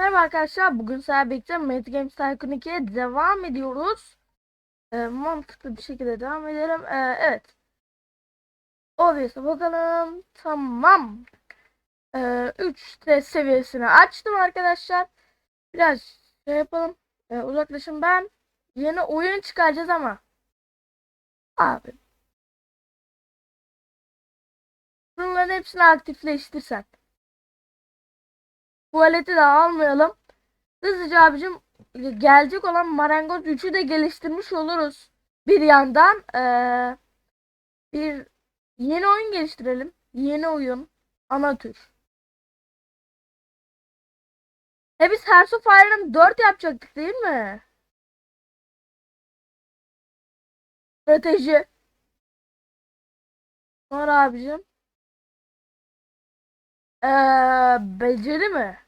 Merhaba arkadaşlar. Bugün sizlerle birlikte Mad Games Tycoon 2'ye devam ediyoruz. Ee, mantıklı bir şekilde devam edelim. Ee, evet. OBS'e bakalım. Tamam. Ee, 3 test seviyesini açtım arkadaşlar. Biraz şey yapalım. Ee, uzaklaşın ben. Yeni oyun çıkaracağız ama. Abi. Bunların hepsini aktifleştirsen. Tuvaleti de almayalım. Hızlıca abicim gelecek olan Marangoz 3'ü de geliştirmiş oluruz. Bir yandan eee, bir yeni oyun geliştirelim. Yeni oyun. Ana tür. E biz Hearts of Iron 4 yapacaktık değil mi? Strateji. Sonra abicim. Eee beceri mi?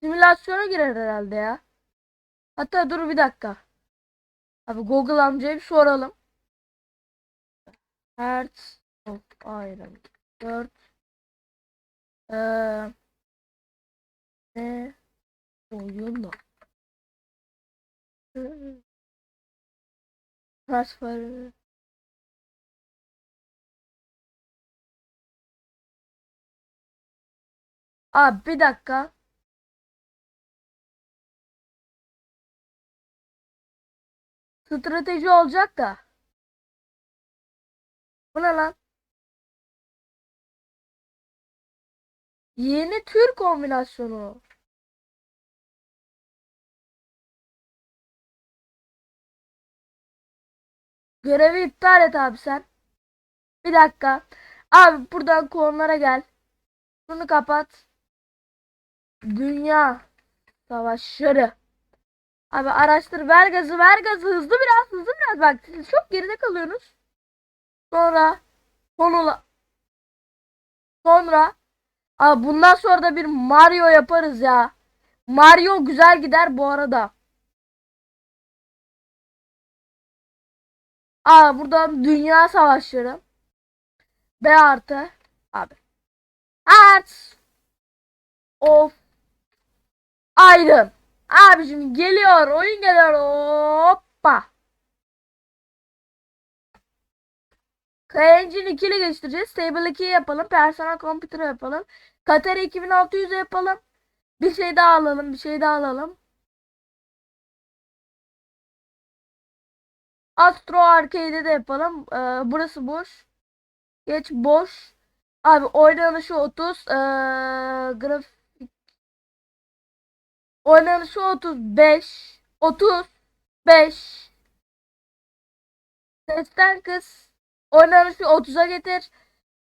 Simülasyona girer herhalde ya. Hatta dur bir dakika. Abi Google amcaya bir soralım. Hearts of Iron 4 Eee ne oyunu? Transfer Abi bir dakika. Strateji olacak da. Bu ne lan? Yeni tür kombinasyonu. Görevi iptal et abi sen. Bir dakika. Abi buradan konulara gel. Bunu kapat. Dünya savaşları. Abi araştır ver gazı ver gazı hızlı biraz hızlı biraz bak siz çok geride kalıyorsunuz. Sonra konula sonra abi bundan sonra da bir Mario yaparız ya. Mario güzel gider bu arada. Aa buradan dünya savaşları. B artı abi. Hearts of Iron. Abicim geliyor. Oyun geliyor. Hoppa. CryEngine 2 ile geliştireceğiz. Stable 2 yapalım. Personal Computer yapalım. Katari 2600 yapalım. Bir şey daha alalım. Bir şey daha alalım. Astro Arcade'de de yapalım. Ee, burası boş. Geç boş. Abi oynanışı 30. Ee, grafik Oynanışı 35. 35. Sesten kız. Oynanışı 30'a getir.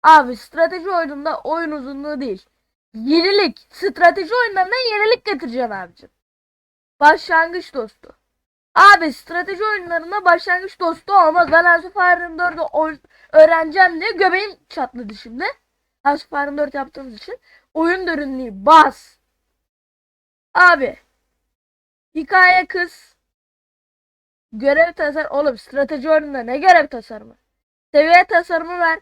Abi strateji oyununda oyun uzunluğu değil. Yenilik. Strateji oyunlarına yenilik getireceksin abicim. Başlangıç dostu. Abi strateji oyunlarında başlangıç dostu olmaz. Ben Hearts of Iron 4'ü öğreneceğim diye göbeğim çatladı şimdi. Hearts of Iron 4 yaptığımız için. Oyun derinliği bas. Abi. Hikaye kız. Görev tasar oğlum strateji oyununda ne görev tasarımı? Seviye tasarımı ver.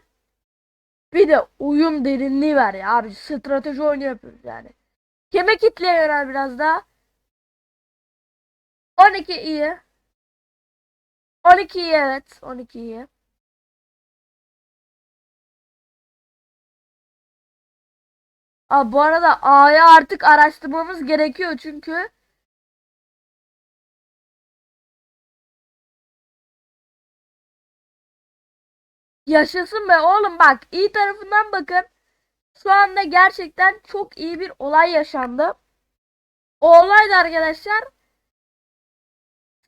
Bir de uyum derinliği ver ya abi strateji oyunu yapıyoruz yani. Kime kitleye yönel biraz daha. 12 iyi. 12 iyi evet. 12 iyi. Aa, bu arada A'ya artık araştırmamız gerekiyor çünkü Yaşasın be oğlum bak iyi tarafından bakın. Şu anda gerçekten çok iyi bir olay yaşandı. O olay da arkadaşlar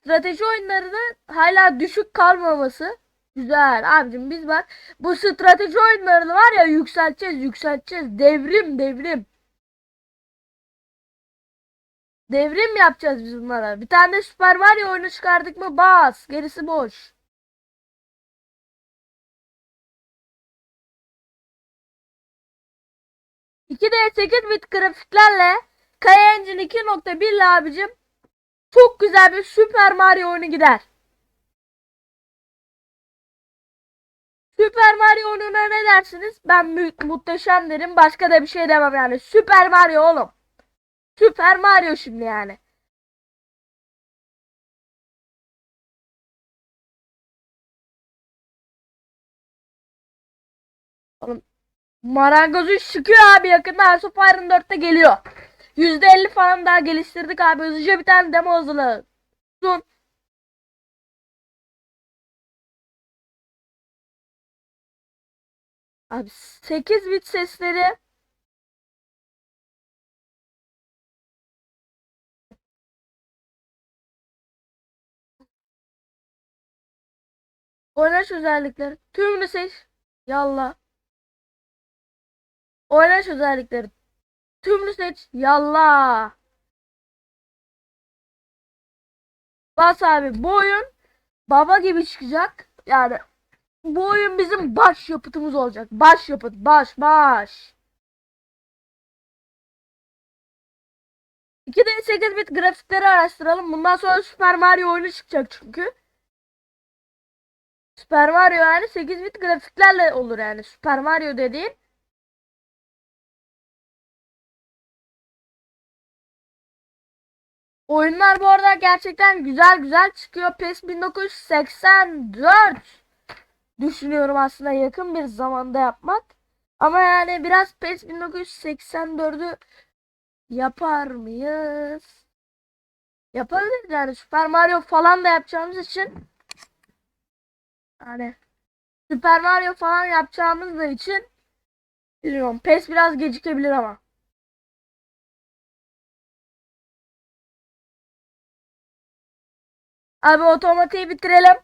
strateji oyunlarının hala düşük kalmaması. Güzel abicim biz bak bu strateji oyunlarını var ya yükselteceğiz yükselteceğiz. Devrim devrim. Devrim yapacağız biz bunlara. Bir tane Super Mario oyunu çıkardık mı bas. Gerisi boş. İki d 8 bit grafiklerle CryEngine 2.1 ile abicim çok güzel bir Super Mario oyunu gider. Süper Mario oyununa ne dersiniz? Ben mü- muhteşem derim. Başka da bir şey demem yani. Süper Mario oğlum. Süper Mario şimdi yani. Oğlum marangoz 3 çıkıyor abi yakında Hearts of Iron 4'te geliyor. %50 falan daha geliştirdik abi. Hızlıca bir tane demo hazırla. Sun. Abi 8 bit sesleri Oynaş özellikleri tümünü seç. Yallah. Oynaş özellikleri tümünü seç. Yallah. Bas abi bu oyun baba gibi çıkacak. Yani bu oyun bizim baş yapıtımız olacak. Baş yapıt. Baş baş. 2D 8 bit grafikleri araştıralım. Bundan sonra Super Mario oyunu çıkacak çünkü. Super Mario yani 8 bit grafiklerle olur yani. Super Mario dediğin. Oyunlar bu arada gerçekten güzel güzel çıkıyor. PES 1984 düşünüyorum aslında yakın bir zamanda yapmak. Ama yani biraz PES 1984'ü yapar mıyız? Yapabiliriz yani Super Mario falan da yapacağımız için yani Super Mario falan yapacağımız da için bilmiyorum PES biraz gecikebilir ama. Abi otomatiği bitirelim.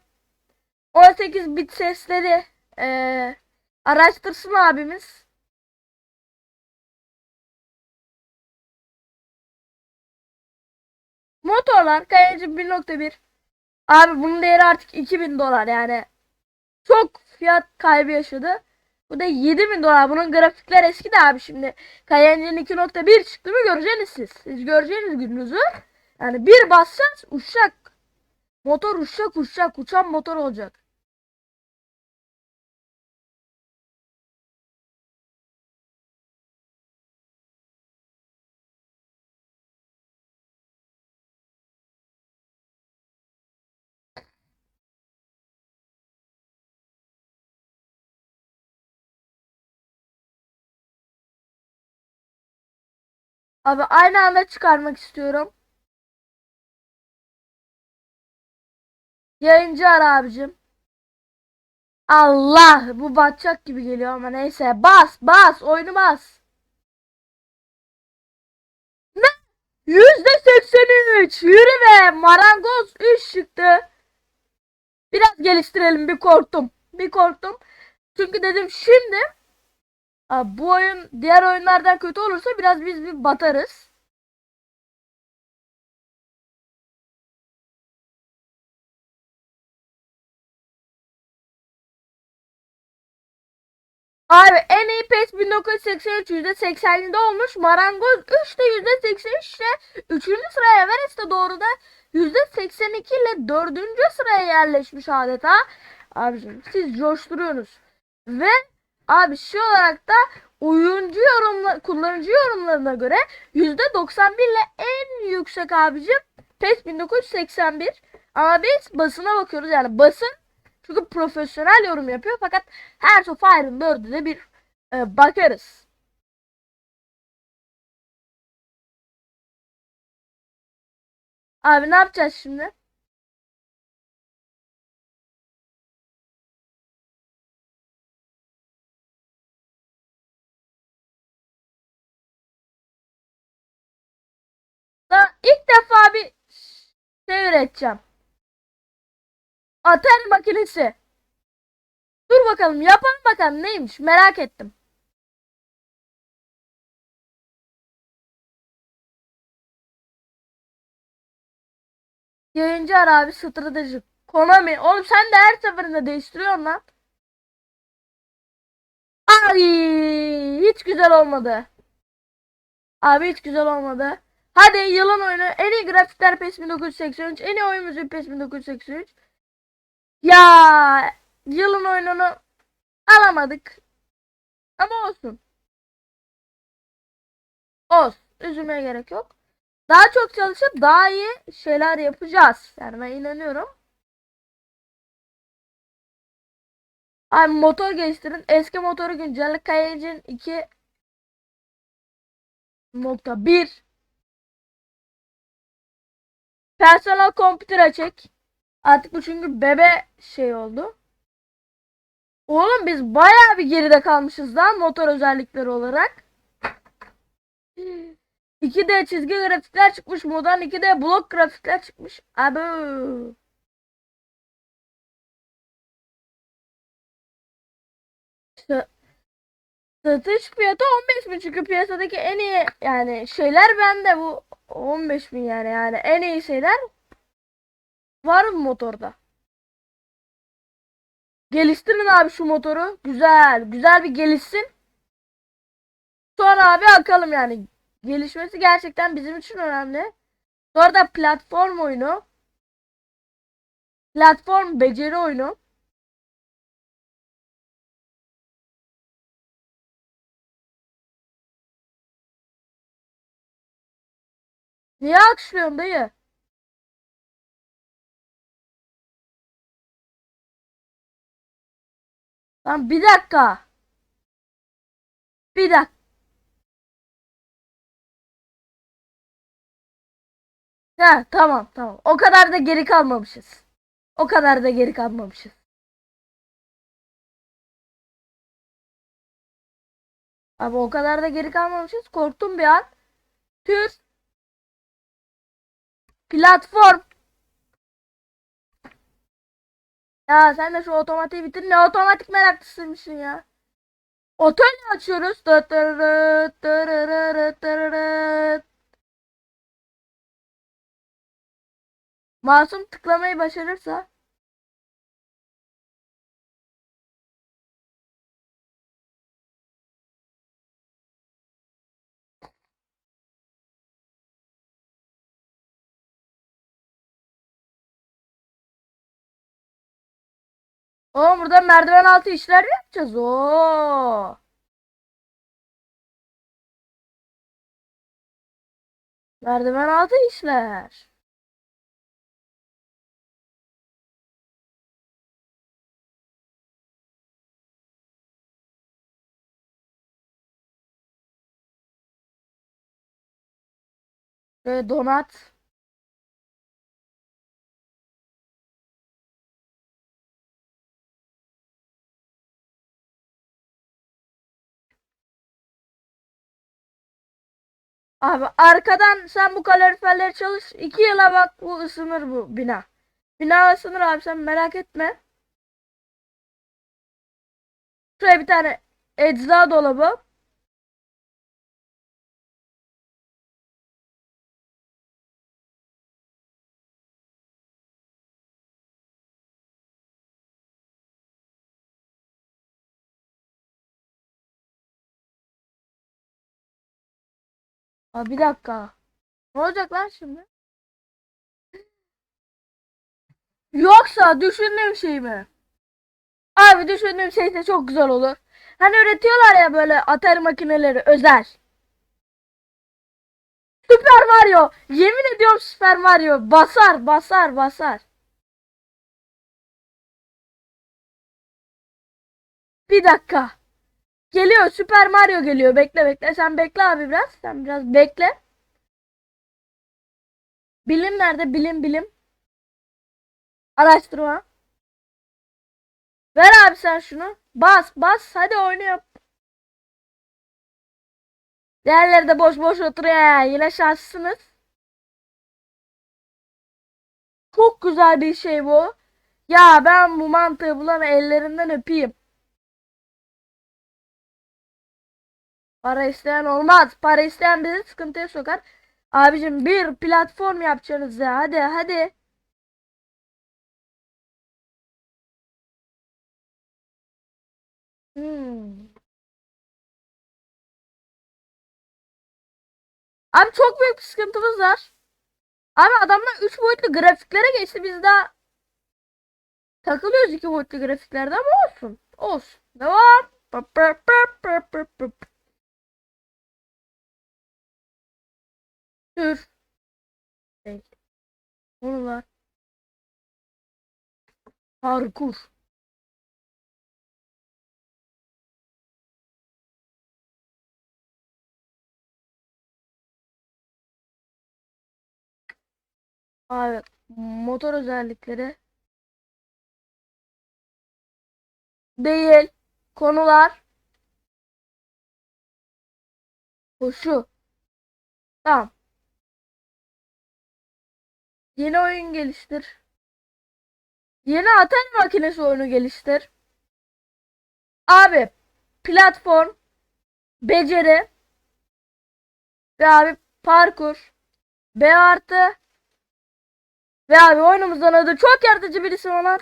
18 bit sesleri eee, araştırsın abimiz. Motorlar kayacı 1.1. Abi bunun değeri artık 2000 dolar yani. Çok fiyat kaybı yaşadı. Bu da 7000 dolar. Bunun grafikler eski de abi şimdi. Cayenne'in 2.1 çıktı mı göreceksiniz siz. Siz göreceksiniz gününüzü. Yani bir basacağız uçacak. Motor uçacak uçacak. Uçan motor olacak. Abi aynı anda çıkarmak istiyorum. Yayıncı ara abicim. Allah bu batacak gibi geliyor ama neyse. Bas bas oyunu bas. Ne? Yüzde seksen üç. Yürü be. Marangoz 3 çıktı. Biraz geliştirelim bir korktum. Bir korktum. Çünkü dedim şimdi bu oyun diğer oyunlardan kötü olursa biraz biz bir batarız. Abi en iyi PES 1983 %87'de olmuş. Marangoz 3 de %83 ile 3. sıraya Everest de doğru da %82 ile 4. sıraya yerleşmiş adeta. Abicim siz coşturuyorsunuz. Ve abi şey olarak da oyuncu yorumla kullanıcı yorumlarına göre %91 ile en yüksek abicim PES 1981. Ama biz basına bakıyoruz yani basın çünkü profesyonel yorum yapıyor fakat her of Iron 4'e de bir e, bakarız. Abi ne yapacağız şimdi? Daha ilk defa bir şey üreteceğim. Atari makinesi. Dur bakalım yapalım bakalım neymiş merak ettim. Yayıncı ara abi strateji. Konami. Oğlum sen de her seferinde değiştiriyorsun lan. Ay hiç güzel olmadı. Abi hiç güzel olmadı. Hadi yılın oyunu en iyi grafikler PES 1983 en iyi oyun müziği PES 1983 ya yılın oyununu Alamadık. Ama olsun. Olsun. Üzülmeye gerek yok. Daha çok çalışıp daha iyi şeyler yapacağız. Yani ben inanıyorum. Abi motor geliştirin. Eski motoru güncelle. Kayacın 2 nokta 1 Personel computer'a çek. Artık bu çünkü bebe şey oldu. Oğlum biz bayağı bir geride kalmışız lan motor özellikleri olarak. 2D çizgi grafikler çıkmış. Modern 2D blok grafikler çıkmış. Abi. Sa- Satış fiyatı 15 bin çünkü piyasadaki en iyi yani şeyler bende bu 15 bin yani yani en iyi şeyler var mı motorda? Geliştirin abi şu motoru. Güzel. Güzel bir gelişsin. Sonra abi akalım yani. Gelişmesi gerçekten bizim için önemli. Sonra da platform oyunu. Platform beceri oyunu. Niye alkışlıyorsun dayı? Lan bir dakika. Bir dakika. Ha tamam tamam. O kadar da geri kalmamışız. O kadar da geri kalmamışız. Abi o kadar da geri kalmamışız. Korktum bir an. Tür. Platform. Ya sen de şu otomatiği bitir. Ne otomatik meraklısıymışsın ya. Otoyla açıyoruz. Masum tıklamayı başarırsa Oğlum burada merdiven altı işler yapacağız? Oo. Merdiven altı işler. Ve donat. Abi arkadan sen bu kaloriferleri çalış. iki yıla bak bu ısınır bu bina. Bina ısınır abi sen merak etme. Şuraya bir tane ecza dolabı. Abi bir dakika. Ne olacak lan şimdi? Yoksa düşündüğüm şey mi? Abi düşündüğüm şey de çok güzel olur. Hani üretiyorlar ya böyle Atari makineleri özel. Süper Mario. Yemin ediyorum Süper Mario. Basar basar basar. Bir dakika. Geliyor Süper Mario geliyor. Bekle bekle. Sen bekle abi biraz. Sen biraz bekle. Bilim nerede? Bilim bilim. Araştırma. Ver abi sen şunu. Bas bas. Hadi oyunu yap. Boş boş oturuyor. Yine şanslısınız. Çok güzel bir şey bu. Ya ben bu mantığı bulan ellerinden öpeyim. Para isteyen olmaz. Para isteyen bizi sıkıntıya sokar. Abicim bir platform yapacaksınız ya. Hadi hadi. Hmm. Abi çok büyük bir sıkıntımız var. Abi adamlar 3 boyutlu grafiklere geçti. Biz daha Takılıyoruz iki boyutlu grafiklerde ama olsun. Olsun. Devam. Pıp pıp pıp pıp pıp pıp. Parkur. Abi motor özellikleri değil. Konular. Koşu. Tamam. Yeni oyun geliştir. Yeni Atari makinesi oyunu geliştir. Abi platform, beceri ve abi parkur, B artı ve abi oyunumuzdan adı çok yaratıcı bir isim olan.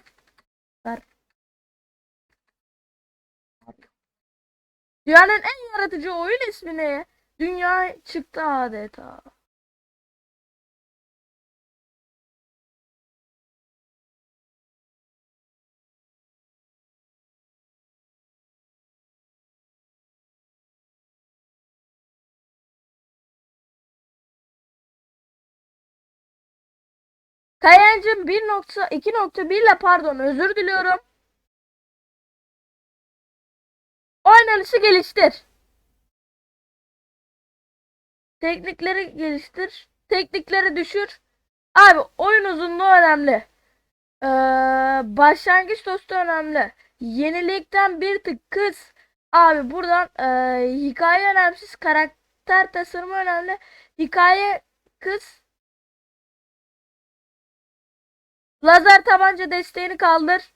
Dünyanın en yaratıcı oyun ismini dünya çıktı adeta. Kayancım 1.2.1 ile pardon özür diliyorum. Oynanışı geliştir. Teknikleri geliştir. Teknikleri düşür. Abi oyun uzunluğu önemli. Ee, başlangıç dostu önemli. Yenilikten bir tık kız. Abi buradan ee, hikaye önemsiz. Karakter tasarımı önemli. Hikaye kız. Lazer tabanca desteğini kaldır.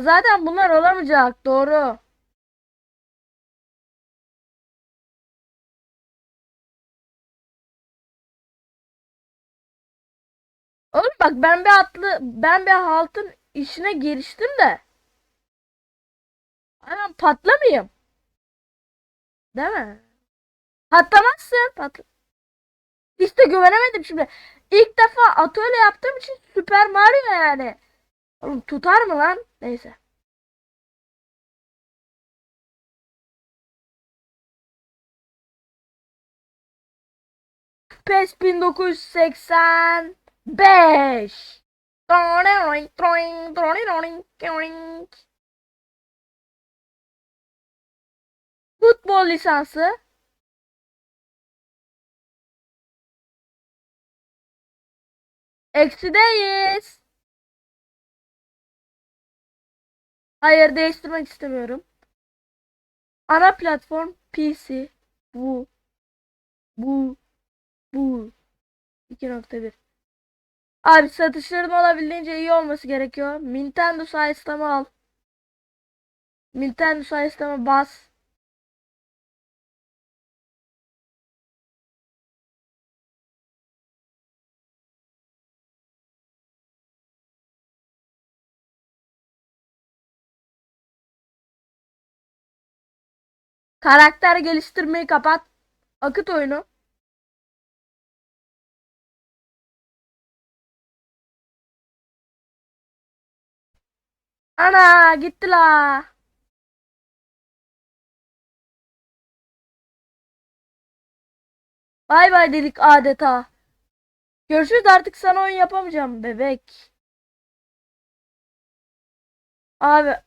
Zaten bunlar olamayacak. Doğru. Oğlum bak ben bir atlı ben bir haltın işine giriştim de. Hemen patlamayayım. Değil mi? Patlamazsın. Patla. İşte güvenemedim şimdi. İlk defa atölye yaptığım için Süper Mario yani. Oğlum tutar mı lan? Neyse. PES 1985 Futbol lisansı Eksideyiz. Hayır değiştirmek istemiyorum. Ana platform PC. Bu. Bu. Bu. 2.1. Abi satışların olabildiğince iyi olması gerekiyor. Nintendo sayesinde al. Nintendo sayesinde bas. Karakter geliştirmeyi kapat. Akıt oyunu. Ana gitti la. Bay bay dedik adeta. Görüşürüz artık sana oyun yapamayacağım bebek. Abi.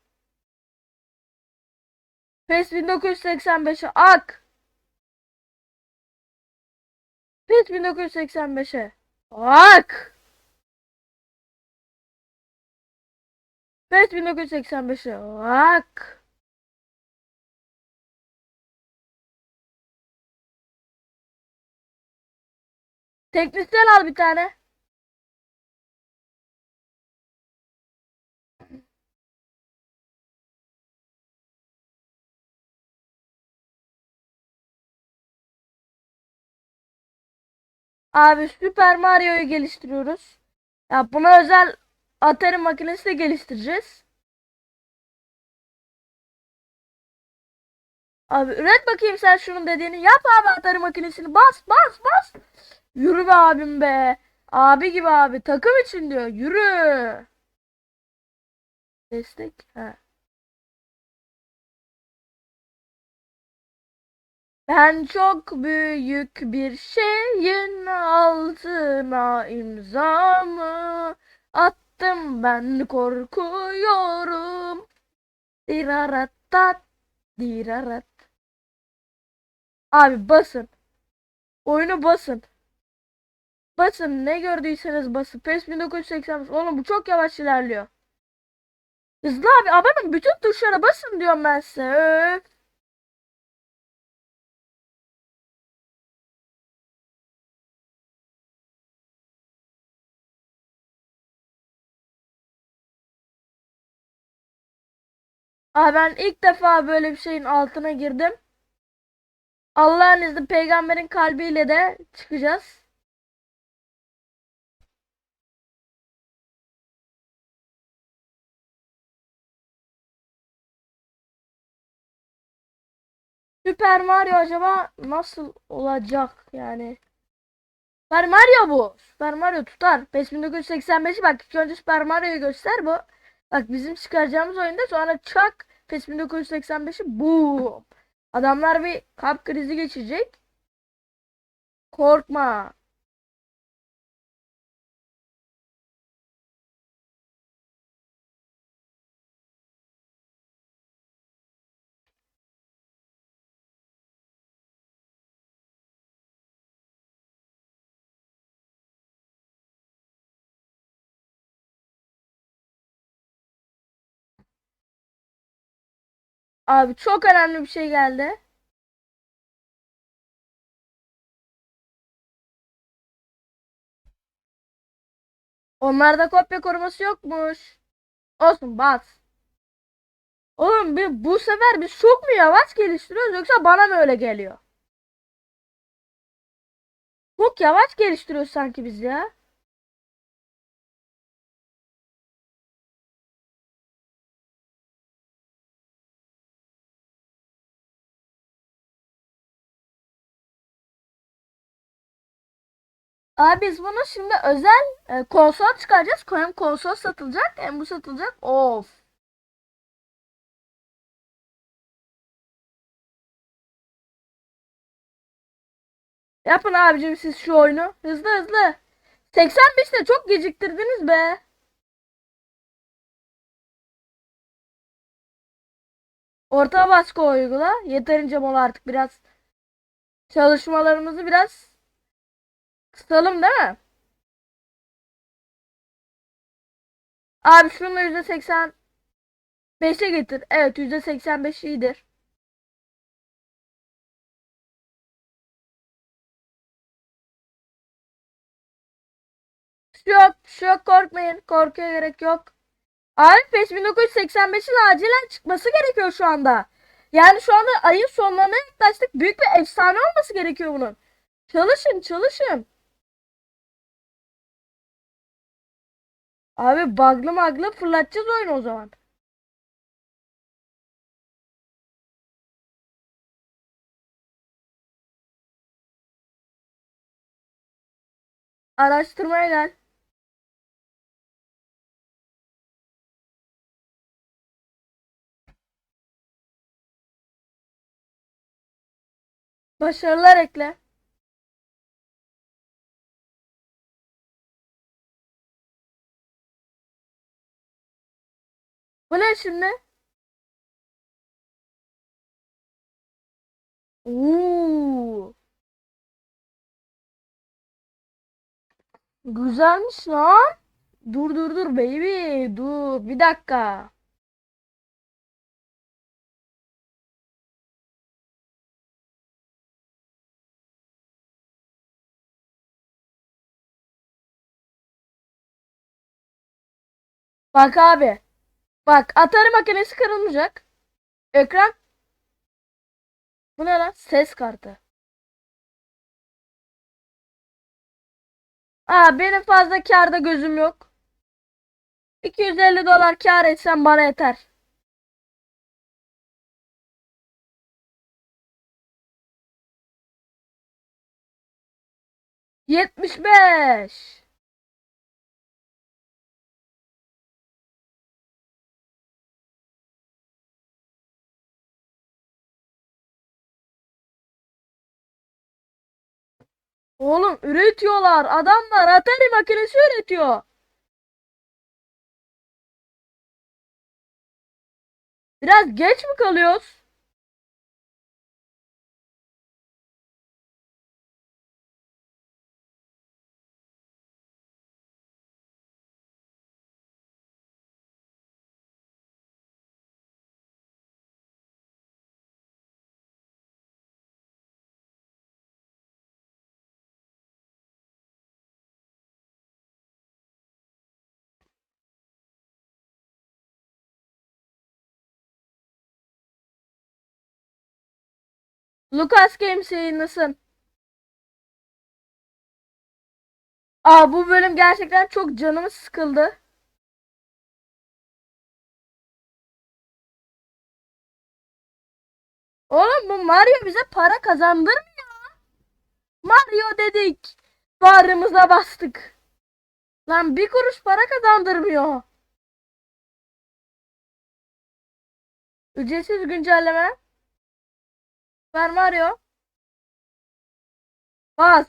PES 1985'e ak. PES 1985'e ak. PES 1985'e ak. Teknisyen al bir tane. Abi Super Mario'yu geliştiriyoruz. Ya buna özel Atari makinesi de geliştireceğiz. Abi üret bakayım sen şunun dediğini. Yap abi atarı makinesini. Bas bas bas. Yürü be abim be. Abi gibi abi. Takım için diyor. Yürü. Destek. Ha. Ben çok büyük bir şeyin altına imzamı attım ben korkuyorum. Dirarattat dirarat. Abi basın. Oyunu basın. Basın ne gördüyseniz basın. PES 1985. Oğlum bu çok yavaş ilerliyor. Hızlı abi abanın bütün tuşlara basın diyorum ben size. Öf. Abi ben ilk defa böyle bir şeyin altına girdim. Allah'ın izniyle peygamberin kalbiyle de çıkacağız. Süper Mario acaba nasıl olacak yani? Süper Mario bu. Süper Mario tutar. PES 1985'i bak ilk önce Süper Mario'yu göster bu. Bak bizim çıkaracağımız oyunda sonra çak PES 1985'i boom. Adamlar bir kalp krizi geçirecek. Korkma. Abi çok önemli bir şey geldi. Onlarda kopya koruması yokmuş. Olsun bas. Oğlum bir, bu sefer biz çok mu yavaş geliştiriyoruz yoksa bana mı öyle geliyor? Çok yavaş geliştiriyoruz sanki biz ya. Abi biz bunu şimdi özel e, konsol çıkaracağız. Hem konsol satılacak hem bu satılacak. Of. Yapın abicim siz şu oyunu. Hızlı hızlı. 85'te çok geciktirdiniz be. Orta baskı uygula. Yeterince mola artık biraz çalışmalarımızı biraz kısalım değil mi? Abi şunu %85'e getir. Evet %85 iyidir. Şu yok, şu yok korkmayın. Korkuya gerek yok. Abi PES 1985'in acilen çıkması gerekiyor şu anda. Yani şu anda ayın sonlarına yaklaştık. Büyük bir efsane olması gerekiyor bunun. Çalışın çalışın. Abi bug'lı maglı fırlatacağız oyunu o zaman. Araştırmaya gel. Başarılar ekle. Bu ne şimdi? Oo. Güzelmiş lan. Dur dur dur baby. Dur bir dakika. Bak abi. Bak Atari makinesi kırılmayacak. Ekran. Bu ne lan? Ses kartı. Aa benim fazla karda gözüm yok. 250 dolar kar etsem bana yeter. Yetmiş beş. Oğlum üretiyorlar. Adamlar Atari makinesi üretiyor. Biraz geç mi kalıyoruz? Lucas Games yayınlasın. Aa bu bölüm gerçekten çok canımız sıkıldı. Oğlum bu Mario bize para kazandırmıyor. Mario dedik. Bağrımıza bastık. Lan bir kuruş para kazandırmıyor. Ücretsiz güncelleme. Super Mario. Bas.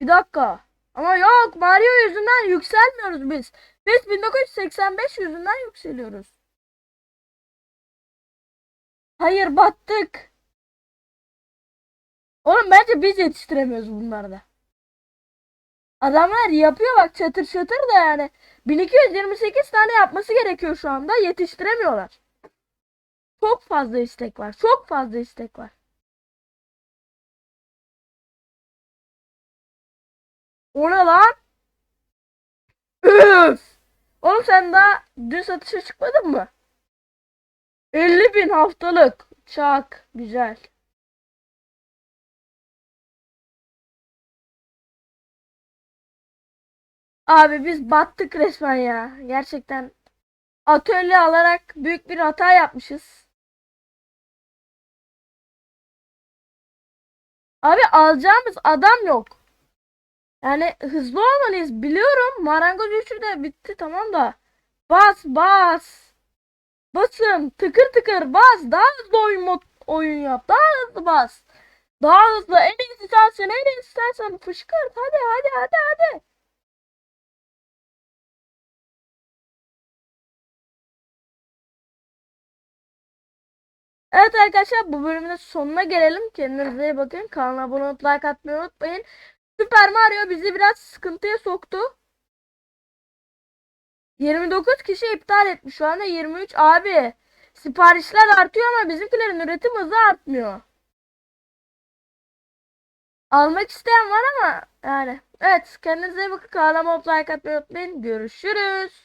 Bir dakika. Ama yok Mario yüzünden yükselmiyoruz biz. Biz 1985 yüzünden yükseliyoruz. Hayır battık. Oğlum bence biz yetiştiremiyoruz bunlarda. Adamlar yapıyor bak çatır çatır da yani. 1228 tane yapması gerekiyor şu anda. Yetiştiremiyorlar. Çok fazla istek var. Çok fazla istek var. O lan? Üf! Oğlum sen daha dün satışa çıkmadın mı? 50 bin haftalık. Çak. Güzel. Abi biz battık resmen ya. Gerçekten atölye alarak büyük bir hata yapmışız. Abi alacağımız adam yok. Yani hızlı olmalıyız. Biliyorum marangoz üçü de bitti tamam da. Bas bas. Basın tıkır tıkır bas. Daha hızlı oyun mod oyun yap. Daha hızlı bas. Daha hızlı. En iyisi sensin. En iyisi sensin. Fışkırt. Hadi hadi hadi hadi. Evet arkadaşlar bu bölümün sonuna gelelim. Kendinize iyi bakın. Kanala abone olup like atmayı unutmayın. Süper Mario bizi biraz sıkıntıya soktu. 29 kişi iptal etmiş. Şu anda 23. Abi siparişler artıyor ama bizimkilerin üretim hızı artmıyor. Almak isteyen var ama yani. Evet kendinize iyi bakın. Kanalıma like atmayı unutmayın. Görüşürüz.